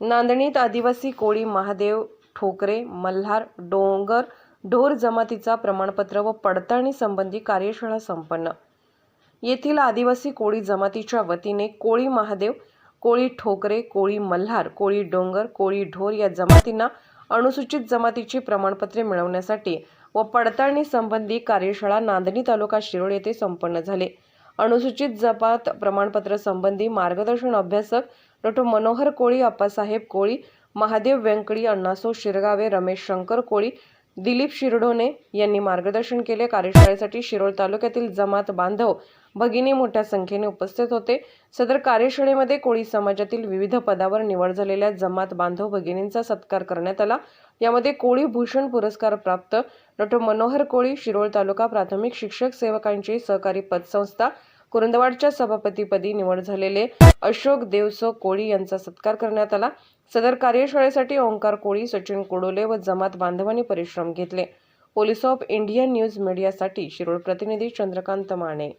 नांदणीत आदिवासी कोळी महादेव ठोकरे मल्हार डोंगर ढोर जमातीचा प्रमाणपत्र व पडताळणी संबंधी कार्यशाळा संपन्न. येथील आदिवासी कोळी जमातीच्या वतीने कोळी महादेव कोळी ठोकरे कोळी मल्हार कोळी डोंगर कोळी ढोर या जमातींना अनुसूचित जमातीची प्रमाणपत्रे मिळवण्यासाठी व पडताळणी संबंधी कार्यशाळा नांदणी तालुका शिरोळ येथे संपन्न झाले. अनुसूचित जपात प्रमाणपत्र संबंधी मार्गदर्शन अभ्यासक डॉक्टर मनोहर कोळी अप्पासाहेब कोळी महादेव व्यंकडी अण्णासो शिरगावे रमेश शंकर कोळी दिलीप शिरडोने यांनी मार्गदर्शन केले. कार्यशाळेसाठी शिरोळ तालुक्यातील जमात बांधव भगिनी मोठ्या संख्येने उपस्थित होते. सदर कार्यशाळेमध्ये कोळी समाजातील विविध पदावर निवड झालेल्या जमात बांधव भगिनींचा सत्कार करण्यात आला. यामध्ये कोळी भूषण पुरस्कार प्राप्त डॉक्टर मनोहर कोळी शिरोळ तालुका प्राथमिक शिक्षक सेवकांची सहकारी पतसंस्था कुरुंदवाडच्या सभापतीपदी निवड झालेले अशोक देवसो कोळी यांचा सत्कार करण्यात आला. सदर कार्यशाळेसाठी ओंकार कोळी सचिन कोडोले व जमात बांधवांनी परिश्रम घेतले. पोलीस ऑफ इंडियन न्यूज मीडियासाठी शिरोळ प्रतिनिधी चंद्रकांत माने.